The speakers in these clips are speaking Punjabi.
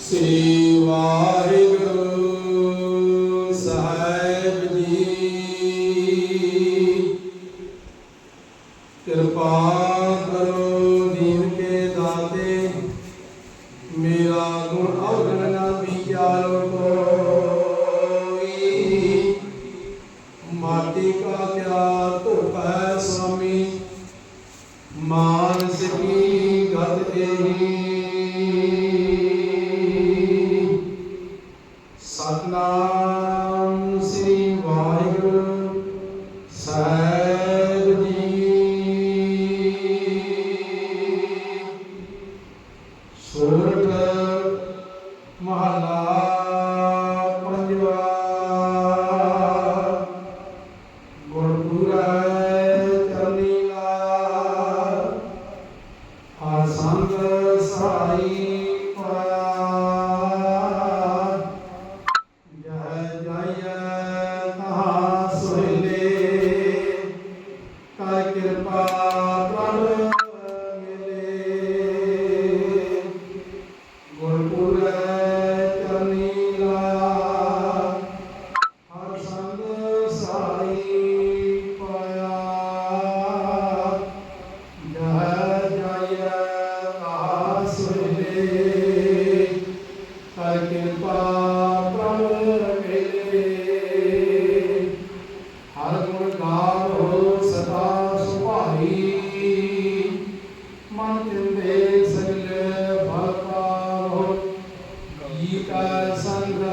ਸ੍ਰੀ ਵਾਹਿਗੁਰੂ ਸਾਹਿਬ ਜੀ। ਕਿਰਪਾ ਕਰੋ ਦੀਨ ਕੇ ਦਾਤੇ। ਮੇਰਾ ਗੁਣ ਔਗਣ ਨਾ ਵਿਚਾਰੋ ਕੋਈ ਮਾਤੀ ਕਾ ਪਿਆਰ ਧੁਪੈ ਸੁਆਮੀ ਮਾਨਸ ਕੀ ਗਤ ਇਹੀ You Sangha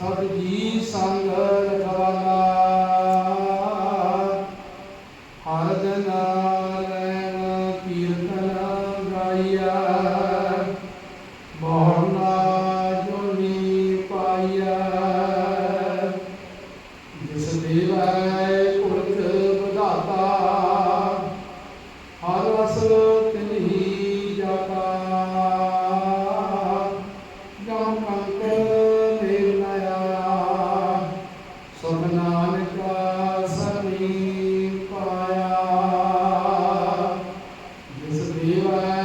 ਸਭ ਜੀ ਸੰਗ ਰਖਵਾਨਾ ਹਰ ਜਨ ਨਾਰਾਇਣ ਕੀਰਤਨ ਗਾਇਆ। Viva